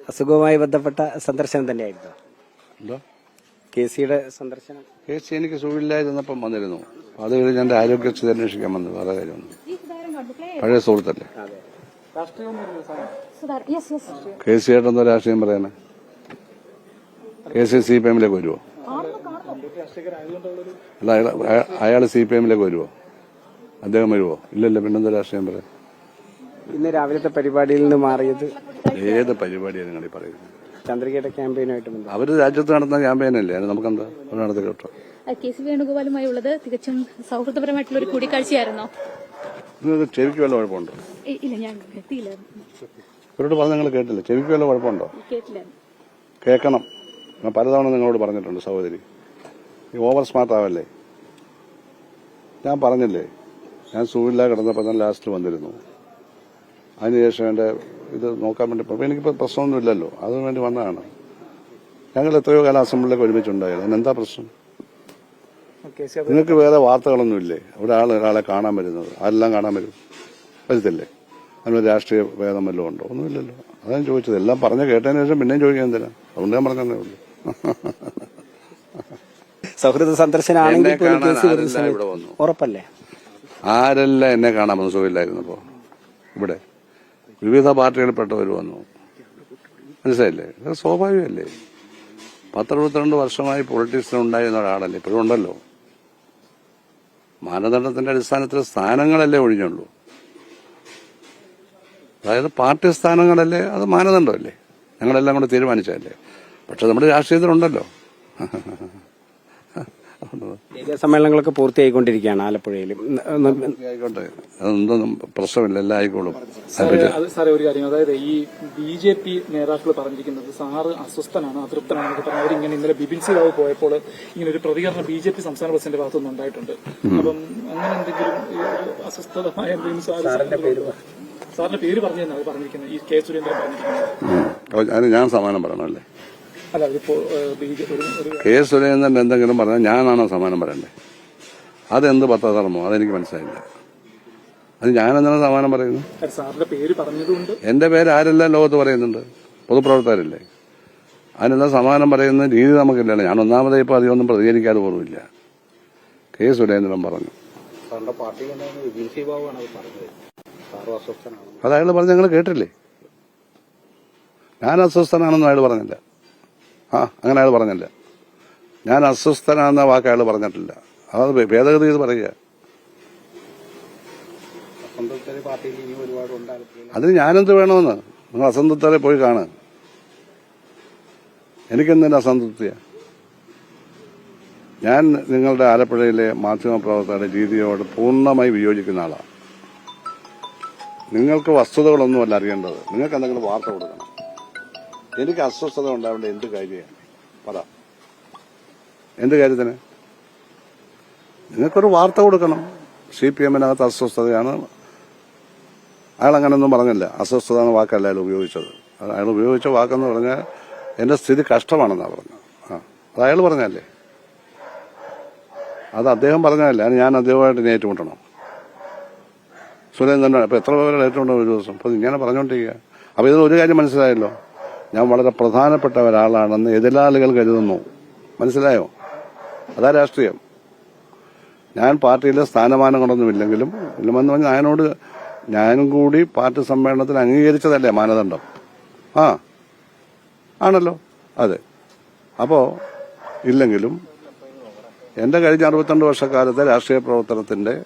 അസുഖവുമായി ബന്ധപ്പെട്ട സന്ദർശനം തന്നെയായിരുന്നു. എന്തോ? കെ സിയുടെ സന്ദർശനം. കേസ് എനിക്ക് സുഖമില്ലായിരുന്നപ്പം വന്നിരുന്നു. അത് കഴിഞ്ഞ് എന്റെ ആരോഗ്യസ്ഥിതി അന്വേഷിക്കാൻ വന്നു. വേറെ കാര്യമൊന്നും. പഴയ സുഹൃത്തല്ലേ? അതെ. Sudhakar yes yes. K C ആയിട്ടെന്തോ രാഷ്ട്രീയം പറയാനാ കെ സി സി പി എമ്മിലേക്ക് വരുമോ അല്ല അയാൾ അയാൾ സി പി എമ്മിലേക്ക് വരുമോ അദ്ദേഹം വരുമോ ഇല്ലല്ലോ പിന്നെന്തോ രാഷ്ട്രീയം പറയാം ഇന്ന് രാവിലത്തെ പരിപാടിയിൽ നിന്ന് മാറിയത് ഏത് പരിപാടിയാണ് നിങ്ങൾ പറയുന്നത്? ചന്ദ്രികയുടെ ക്യാമ്പയിനുമായിട്ട് ബന്ധം അവർ രാജ്യത്ത് നടന്ന ക്യാമ്പയിനല്ലേ അതിന് നമുക്കെന്താ? അവർ നടത്തി കേട്ടോ. കെ സി വേണുഗോപാലുമായി ഉള്ളത് തികച്ചും സൗഹൃദപരമായിട്ടുള്ള ഒരു കൂടിക്കാഴ്ചയായിരുന്നോ? നിങ്ങൾക്ക് ചെവിക്ക് വല്ല കുഴപ്പമുണ്ടോ ഇല്ല ഞാൻ എത്തിയില്ല ഇവരോട് പറഞ്ഞ നിങ്ങൾ കേട്ടില്ല. ചെവിക്ക് വല്ല കുഴപ്പമുണ്ടോ? കേട്ടില്ല കേൾക്കണം. ഞാൻ പലതവണ നിങ്ങളോട് പറഞ്ഞിട്ടുണ്ട് സഹോദരി. ഈ ഓവർ സ്മാർട്ട് ആവല്ലേ? ഞാൻ പറഞ്ഞില്ലേ? ഞാൻ സൂര്യല കിടന്നപ്പോൾ ഞാൻ ലാസ്റ്റ് വന്നിരുന്നു. അതിനുശേഷം എന്റെ ഇത് നോക്കാൻ വേണ്ടി അപ്പോൾ എനിക്കിപ്പോൾ പ്രശ്നമൊന്നും ഇല്ലല്ലോ അതിനു വേണ്ടി വന്നതാണ്. ഞങ്ങൾ എത്രയോ കാലം അസംബ്ലിയിലേക്ക് ഒരുമിച്ചുണ്ടായിരുന്നു അതിനെന്താ പ്രശ്നം? നിങ്ങൾക്ക് വേറെ വാർത്തകളൊന്നും ഇല്ലേ ഒരാൾ ഒരാളെ കാണാൻ വരുന്നത്. അതെല്ലാം കാണാൻ വരും? വരുത്തില്ലേ? അതിന് രാഷ്ട്രീയ ഭേദം വല്ലതും ഉണ്ടോ? ഒന്നുമില്ലല്ലോ. അതാണ് ചോദിച്ചത്. എല്ലാം പറഞ്ഞു കേട്ടതിന് ശേഷം പിന്നെയും ചോദിക്കാൻ എന്തിനാ? അതുകൊണ്ട് ഞാൻ പറഞ്ഞതേ ഉള്ളൂ. സൗഹൃദ സന്ദർശനാണെങ്കിൽ? ഉറപ്പല്ലേ? ആരെല്ലാം എന്നെ കാണാൻ വന്നു? ഇവിടെ? വിവിധ പാർട്ടികളിൽപ്പെട്ടവർ വന്നു. മനസ്സിലായില്ലേ? അത് സ്വാഭാവികമല്ലേ? പത്തറുപത്തിരണ്ട് വർഷമായി പൊളിറ്റിക്സിൽ ഉണ്ടായിരുന്ന ഒരാളല്ലേ? ഇപ്പോഴും ഉണ്ടല്ലോ. മാനദണ്ഡത്തിന്റെ അടിസ്ഥാനത്തിൽ സ്ഥാനങ്ങളല്ലേ ഒഴിഞ്ഞുള്ളൂ. അതായത് പാർട്ടി സ്ഥാനങ്ങളല്ലേ അത് മാനദണ്ഡമല്ലേ? ഞങ്ങളെല്ലാം കൂടെ തീരുമാനിച്ചതല്ലേ? പക്ഷെ നമ്മുടെ രാഷ്ട്രീയത്തിലുണ്ടല്ലോ. ഏരിയ സമ്മേളനങ്ങളൊക്കെ പൂർത്തിയായിക്കൊണ്ടിരിക്കുകയാണ് ഉം, ആയിക്കോട്ടെ അതൊന്നും പ്രശ്നമില്ല എല്ലാം ആയിക്കോളും അത് സാറേ ഒരു കാര്യം. അതായത് ഈ ബി ജെ പി നേതാക്കൾ പറഞ്ഞിരിക്കുന്നത് സാറ് അസ്വസ്ഥനാണ് അതൃപ്തനാണെന്നൊക്കെ പറഞ്ഞ് അവരിങ്ങനെ ഇന്നലെ ബിബിൻസി സി റാവു പോയപ്പോൾ ഇങ്ങനെ ഒരു പ്രതികരണം ബി ജെ പി സംസ്ഥാന പ്രസിഡന്റ് ഭാഗത്തുനിന്ന് ഉണ്ടായിട്ടുണ്ട്. അപ്പം അങ്ങനെ എന്തെങ്കിലും ഈ ഒരു അസ്വസ്ഥതമായ എന്തെങ്കിലും സാറ് സാറിന്റെ പേര് പറഞ്ഞു തന്നെ പറഞ്ഞിരിക്കുന്നത് ഈ കെ സുരേന്ദ്രൻ പറഞ്ഞിരിക്കുന്നത്. ഞാൻ സമാനം പറയണമല്ലേ? കെ സുരേന്ദ്രൻ എന്തെങ്കിലും പറഞ്ഞാൽ ഞാനാണോ സമാനം പറയണ്ടേ? അതെന്ത് പത്രധർമ്മോ? അതെനിക്ക് മനസ്സിലായില്ല. അത് ഞാനെന്താണ് സമാനം പറഞ്ഞതുകൊണ്ട്. എന്റെ പേര് ആരെല്ലാം ലോകത്ത് പറയുന്നുണ്ട്? പൊതുപ്രവർത്തകരല്ലേ? അതിനെല്ലാം സമാനം പറയുന്ന രീതി നമുക്കില്ലല്ലോ ഞാൻ ഒന്നാമതേ ഇപ്പൊ അധികമൊന്നും പ്രതികരിക്കാതെ പോലുമില്ല കെ സുരേന്ദ്രൻ പറഞ്ഞു. അത് അയാൾ പറഞ്ഞ് ഞങ്ങൾ കേട്ടില്ലേ? ഞാൻ അസ്വസ്ഥനാണെന്നും അയാൾ പറഞ്ഞില്ല. ആ അങ്ങനെ അയാൾ പറഞ്ഞില്ല. ഞാൻ അസ്വസ്ഥനാണെന്ന വാക്ക് അയാൾ പറഞ്ഞിട്ടില്ല. അത് ഭേദഗതി ചെയ്ത് പറയുക. അതിന് ഞാനെന്ത് വേണമെന്ന്? നിങ്ങൾ അസംതൃപ്തരെ പോയി കാണുക. എനിക്കെന്തിന്റെ അസംതൃപ്തിയാ? ഞാൻ നിങ്ങളുടെ ആലപ്പുഴയിലെ മാധ്യമപ്രവർത്തകരുടെ രീതിയോട് പൂർണമായി വിയോജിക്കുന്ന ആളാണ് നിങ്ങൾക്ക് വസ്തുതകളൊന്നുമല്ല അറിയേണ്ടത്. നിങ്ങൾക്ക് എന്തെങ്കിലും വാർത്ത കൊടുക്കണം. എനിക്ക് അസ്വസ്ഥത ഉണ്ടാവേണ്ട എന്ത് കാര്യമാണ്? പറ. എന്ത് കാര്യത്തിന്? നിങ്ങൾക്കൊരു വാർത്ത കൊടുക്കണം. സി പി എമ്മിനകത്ത് അസ്വസ്ഥതയാണ്. അയാൾ അങ്ങനെയൊന്നും പറഞ്ഞില്ല. അസ്വസ്ഥത എന്ന വാക്കല്ല അയാൾ ഉപയോഗിച്ചത്. അയാൾ ഉപയോഗിച്ച വാക്കെന്ന് പറഞ്ഞാൽ എന്റെ സ്ഥിതി കഷ്ടമാണെന്നാണ് പറഞ്ഞു ആ അത് അയാൾ പറഞ്ഞല്ലേ അത് അദ്ദേഹം പറഞ്ഞതല്ല? ഞാൻ അദ്ദേഹമായിട്ട് ഏറ്റുമുട്ടണം. സുരേന്ദ്രൻ അപ്പൊ എത്ര പേരെ ഏറ്റുമുട്ടണം ഒരു ദിവസം? അപ്പൊ ഇങ്ങനെ പറഞ്ഞുകൊണ്ടിരിക്കുക അപ്പൊ ഇതിൽ ഒരു കാര്യം മനസ്സിലായല്ലോ. ഞാൻ വളരെ പ്രധാനപ്പെട്ട ഒരാളാണെന്ന് എതിരാളികൾ കരുതുന്നു. മനസ്സിലായോ? അതാ രാഷ്ട്രീയം. ഞാൻ പാർട്ടിയിലെ സ്ഥാനമാനങ്ങളൊന്നുമില്ലെങ്കിലും ഇല്ലെന്ന് പറഞ്ഞാൽ ഞാനോട് ഞാനും കൂടി പാർട്ടി സമ്മേളനത്തിൽ അംഗീകരിച്ചതല്ലേ മാനദണ്ഡം? ആ. ആണല്ലോ. അതെ. അപ്പോ ഇല്ലെങ്കിലും എന്റെ കഴിഞ്ഞ അറുപത്തിരണ്ട് വർഷക്കാലത്തെ രാഷ്ട്രീയ പ്രവർത്തനത്തിന്റെ